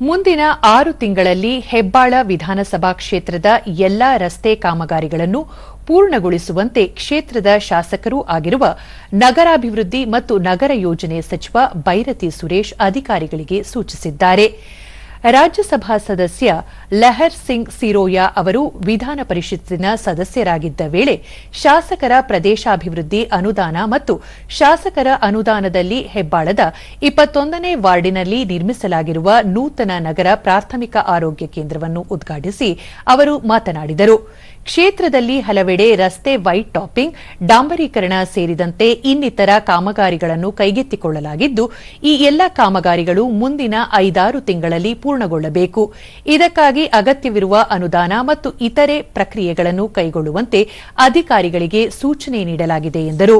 ಮುಂದಿನ ಆರು ತಿಂಗಳಲ್ಲಿ ಹೆಬ್ಬಾಳ ವಿಧಾನಸಭಾ ಕ್ಷೇತ್ರದ ಎಲ್ಲಾ ರಸ್ತೆ ಕಾಮಗಾರಿಗಳನ್ನು ಪೂರ್ಣಗೊಳಿಸುವಂತೆ ಕ್ಷೇತ್ರದ ಶಾಸಕರೂ ಆಗಿರುವ ನಗರಾಭಿವೃದ್ಧಿ ಮತ್ತು ನಗರ ಯೋಜನೆ ಸಚಿವ ಬೈರತಿ ಸುರೇಶ್ ಅಧಿಕಾರಿಗಳಿಗೆ ಸೂಚಿಸಿದ್ದಾರೆ. ರಾಜ್ಯಸಭಾ ಸದಸ್ಯ ಲಹರ್ ಸಿಂಗ್ ಸಿರೋಯಾ ಅವರು ವಿಧಾನ ಪರಿಷತ್ತಿನ ಸದಸ್ಯರಾಗಿದ್ದ ವೇಳೆ ಶಾಸಕರ ಪ್ರದೇಶಾಭಿವೃದ್ಧಿ ಅನುದಾನ ಮತ್ತು ಶಾಸಕರ ಅನುದಾನದಲ್ಲಿ ಹೆಬ್ಬಾಳದ ಇಪ್ಪತ್ತೊಂದನೇ ವಾರ್ಡಿನಲ್ಲಿ ನಿರ್ಮಿಸಲಾಗಿರುವ ನೂತನ ನಗರ ಪ್ರಾಥಮಿಕ ಆರೋಗ್ಯ ಕೇಂದ್ರವನ್ನು ಉದ್ಘಾಟಿಸಿ ಅವರು ಮಾತನಾಡಿದರು. ಕ್ಷೇತ್ರದಲ್ಲಿ ಹಲವೆಡೆ ರಸ್ತೆ ವೈಟ್ ಟಾಪಿಂಗ್, ಡಾಂಬರೀಕರಣ ಸೇರಿದಂತೆ ಇನ್ನಿತರ ಕಾಮಗಾರಿಗಳನ್ನು ಕೈಗೆತ್ತಿಕೊಳ್ಳಲಾಗಿದ್ದು, ಈ ಎಲ್ಲ ಕಾಮಗಾರಿಗಳು ಮುಂದಿನ ಐದಾರು ತಿಂಗಳಲ್ಲಿ ಪೂರ್ಣಗೊಳ್ಳಬೇಕು. ಇದಕ್ಕಾಗಿ ಅಗತ್ಯವಿರುವ ಅನುದಾನ ಮತ್ತು ಇತರೆ ಪ್ರಕ್ರಿಯೆಗಳನ್ನು ಕೈಗೊಳ್ಳುವಂತೆ ಅಧಿಕಾರಿಗಳಿಗೆ ಸೂಚನೆ ನೀಡಲಾಗಿದೆ ಎಂದರು.